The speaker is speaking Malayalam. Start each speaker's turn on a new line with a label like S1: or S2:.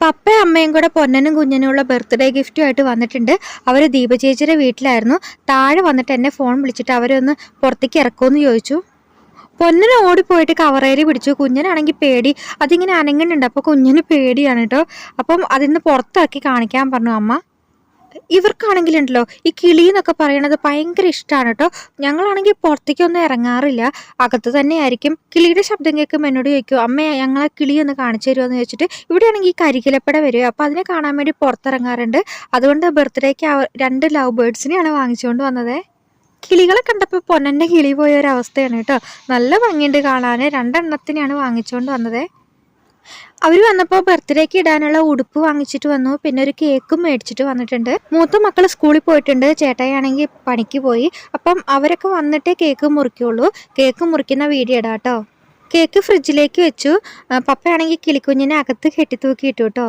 S1: പപ്പയും അമ്മയും കൂടെ പൊന്നനും കുഞ്ഞനുമുള്ള ബർത്ത്ഡേ ഗിഫ്റ്റുമായിട്ട് വന്നിട്ടുണ്ട്. അവർ ദീപചേച്ചിയുടെ വീട്ടിലായിരുന്നു. താഴെ വന്നിട്ട് എന്നെ ഫോൺ വിളിച്ചിട്ട് അവരൊന്ന് പുറത്തേക്ക് ഇറക്കുമെന്ന് ചോദിച്ചു. പൊന്നന് ഓടിപ്പോയിട്ട് കവറേരി പിടിച്ചു. കുഞ്ഞനാണെങ്കിൽ പേടി. അതിങ്ങനെ അനങ്ങുന്നുണ്ട്. അപ്പോൾ കുഞ്ഞിന് പേടിയാണ് കേട്ടോ. അപ്പം അതിന്ന് പുറത്താക്കി കാണിക്കാൻ പറഞ്ഞു അമ്മ. ഇവർക്കാണെങ്കിലുണ്ടല്ലോ ഈ കിളി എന്നൊക്കെ പറയണത് ഭയങ്കര ഇഷ്ടമാണ് കേട്ടോ ഞങ്ങളാണെങ്കിൽ പുറത്തേക്കൊന്നും ഇറങ്ങാറില്ല. അകത്ത് തന്നെയായിരിക്കും. കിളിയുടെ ശബ്ദം കേൾക്കുമ്പോൾ എന്നോട് ചോദിക്കും അമ്മ ഞങ്ങളെ കിളി ഒന്ന് കാണിച്ചു തരുമോ എന്ന് ചോദിച്ചിട്ട് ഇവിടെയാണെങ്കിൽ ഈ കരികിലപ്പട വരിക. അപ്പോൾ അതിനെ കാണാൻ വേണ്ടി പുറത്തിറങ്ങാറുണ്ട്. അതുകൊണ്ട് ബർത്ത്ഡേക്ക് രണ്ട് ലവ് ബേർഡ്സിനെയാണ് വാങ്ങിച്ചുകൊണ്ട് വന്നത്. കിളികളെ കണ്ടപ്പോൾ പൊന്നന്റെ കിളി പോയ ഒരു അവസ്ഥയാണ് കേട്ടോ നല്ല ഭംഗിയുണ്ട് കാണാൻ രണ്ടെണ്ണത്തിനെയാണ് വാങ്ങിച്ചുകൊണ്ട് വന്നത്. അവർ വന്നപ്പോൾ ബർത്ത്ഡേക്ക് ഇടാനുള്ള ഉടുപ്പ് വാങ്ങിച്ചിട്ട് വന്നു. പിന്നെ ഒരു കേക്കും മേടിച്ചിട്ട് വന്നിട്ടുണ്ട്. മൂത്ത മക്കൾ സ്കൂളിൽ പോയിട്ടുണ്ട്. ചേട്ടായാണെങ്കിൽ പണിക്ക് പോയി. അപ്പം അവരൊക്കെ വന്നിട്ടേ കേക്ക് മുറിക്കുള്ളൂ. കേക്ക് മുറിക്കുന്ന വീഡിയോ ഇടാം കേക്ക് ഫ്രിഡ്ജിലേക്ക് വെച്ചു. പപ്പയാണെങ്കിൽ കിളിക്കുഞ്ഞിനെ അകത്ത് കെട്ടി തൂക്കിയിട്ടു കേട്ടോ